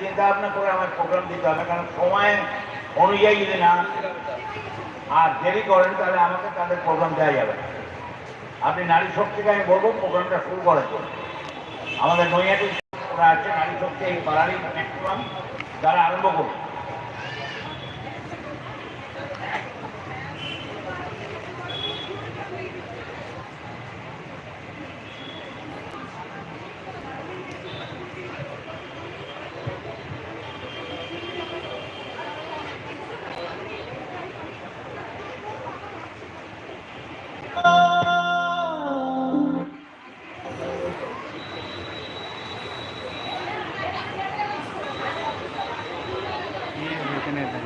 চিন্তা ভাবনা করে আমার প্রোগ্রাম দিতে হবে, কারণ সময় অনুযায়ী যদি না আর দেরি করেন, তাহলে আমাকে তাদের প্রোগ্রাম দেওয়া যাবে আপনি নারী শক্তিকে আমি বলব প্রোগ্রামটা শুরু করার জন্য। আমাদের ওরা আছে, নারী শক্তি এই পাড়ারই ম্যাক্সিমাম তারা আরম্ভ করুন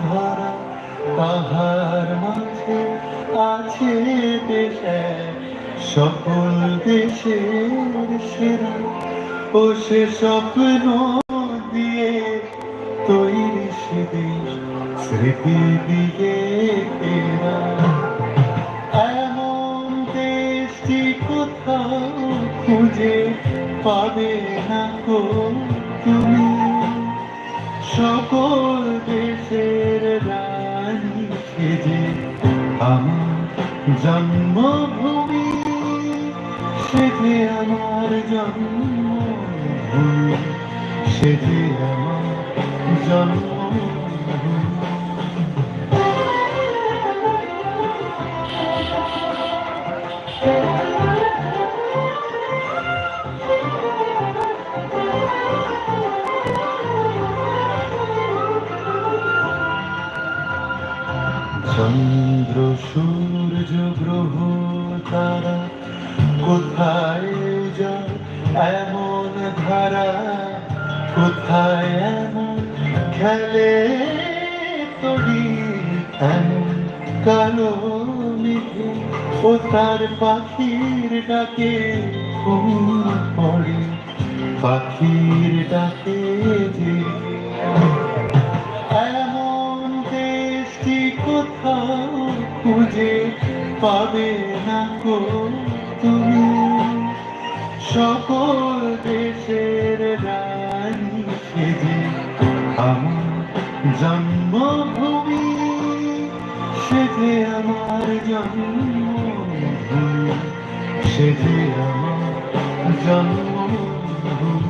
বসুন্ধরা তাহার মাঝে আছে দেশ, সকল দেশের সেরা। ও সে স্বপ্ন দিয়ে তৈরি সে দেশ, স্মৃতি দিয়ে ঘেরা। এমন দেশটি কোথাও খুঁজে পাবে না গো তুমি। সকল দেশের আমার জন্মভূমি সেটি আমার জন্মভূমি সেটি আমার জন্মভূমি কোথায় এমন খেলে এমন কালো মেঘে ও তার পাখির ডাকে পড়ে। পাখির ডাকে যে এমন দেশটি কোথাও খুঁজে পাবে না গো তুমি? সকল দেশের সেজে আমার জন্মভূমি।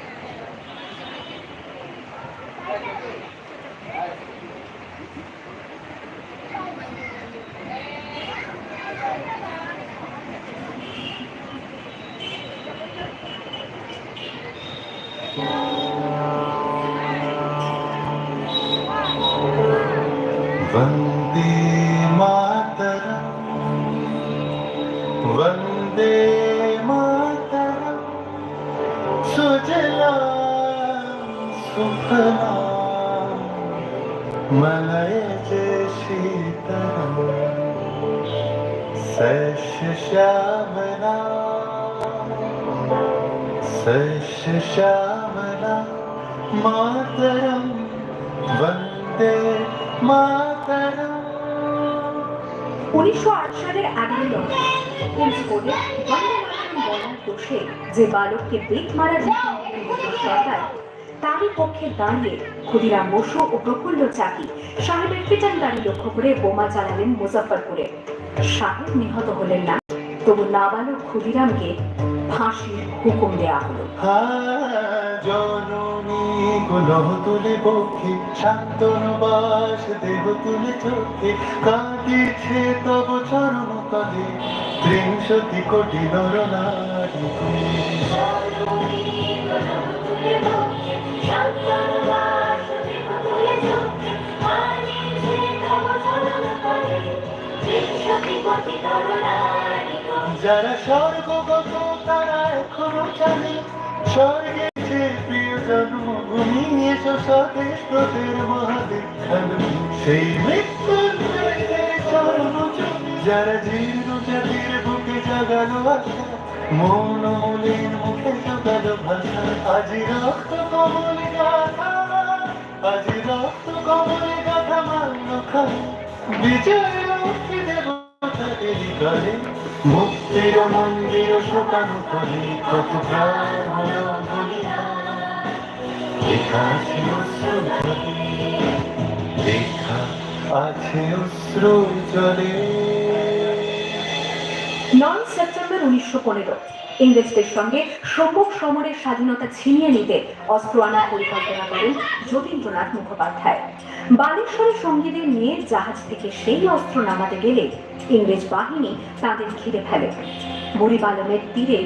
सुफला मलयज शीतलम् सस्य श्यामला सस्य श्यामला मातरं वन्दे मातरम् উনিশশো আট সালের এগারোই কোর্টে বন্দে মাতরম বলার দোষে যে বালককে বেত মারার হুকুম দিলেন ব্রিটিশ সরকার তারই পক্ষে দাঁড়িয়ে ক্ষুদিরাম বসু ও প্রফুল্ল চাকি সাহেবের ফিটান গাড়ি লক্ষ্য করে বোমা চালালেন মুজফ্ফরপুরে। সাহেব নিহত হলেন না তবু নাবালক ক্ষুদিরামকে ফাঁসির হুকুম দেয়া হলো। জননী গুলহ তুলে বক্ষে শান্তনু বাস দেহ তুলে চোখে কাঁদিছে তব চরণ তলে ত্রিংশতি কোটি নর নারী যারা স্বর্গগত, তারা এখনও জানে, স্বর্গে যে প্রিয় জন্মভূমি এসো স্বদেশ ব্রতের মহাদীক্ষান সেই যারা জীর্ণ জাতির বুকে জাগালো আশা, মৌন মলিন মুখে জোগালো ভাষা আজি রক্ত কমলে গাথা আজি রক্ত কমলে গাথা মান্য মুক্তির মন্দির শোকানো জলে নয় সেপ্টেম্বর উনিশশো পনেরো। ইংরেজদের সঙ্গে সম্মুখ সমরের স্বাধীনতা ছিনিয়ে নিতে অস্ত্র আনার পরিকল্পনা করেন যতীন্দ্রনাথ মুখোপাধ্যায়। বালেশ্বরের সঙ্গীদের নিয়ে জাহাজ থেকে সেই অস্ত্র নামাতে গেলে ইংরেজ বাহিনী তাদের ঘিরে ফেলে। বুড়িবালমের তীরে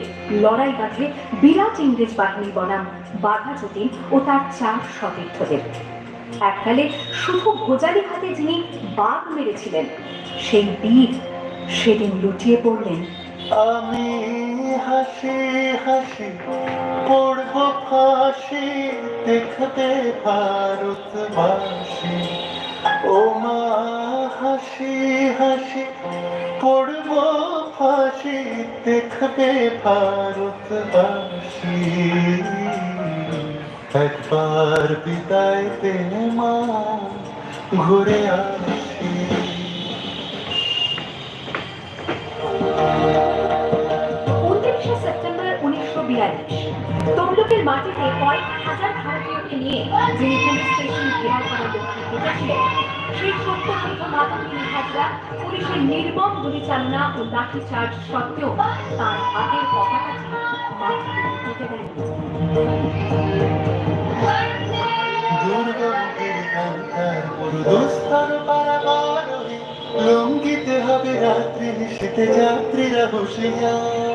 লড়াই বাঁধে বিরাট ইংরেজ বাহিনী বনাম বাঘা যতীন ও তার চার সতীর্থদের। এককালে শুধু ভোজালি হাতে যিনি বাঘ মেরেছিলেন, সেই বীর সেদিন লুটিয়ে পড়লেন আমি হাসি হাসি পড়ব ফাঁসি দেখবে ভারতবাসী। ও মা, হাসি হাসি পড়ব ফাঁসি দেখবে ভারতবাসী। একবার বিদায় দে মা, ঘুরে আসি। বিয়াল্লিশ তমলুকের মাটিতে কয়েক হাজার ভারতীয়কে নিয়ে যিনি পুলিশ স্টেশন ঘেরাও করার লক্ষ্যে হেঁটেছিলেন সেই সত্যবুদ্ধ মাতঙ্গিনী হাজরা পুলিশের নির্মম গুলিচালনা ও লাঠিচার্জ সত্ত্বেও তার হাতের পতাকাটি মাটিতে হবে রাত্রি, নিশীতে যাত্রীরা দিয়েছ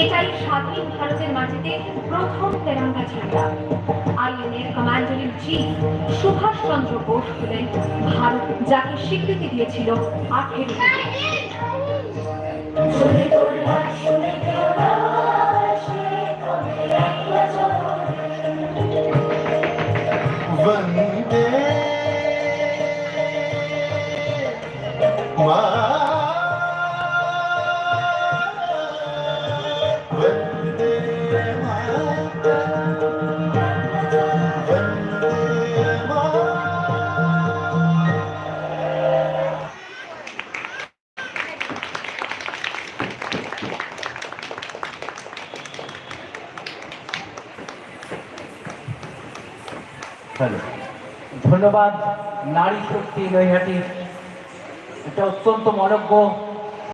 এটাই স্বাধীন ভারতের মাটিতে প্রথম তেরঙ্গা ঝান্ডা আইএনএর সুভাষ চন্দ্র বোস হলেন ভারত, যাকে স্বীকৃতি দিয়েছিল আঠেরো। ধন্যবাদ। নারী শক্তি নৈহাটির এটা অত্যন্ত মনজ্ঞ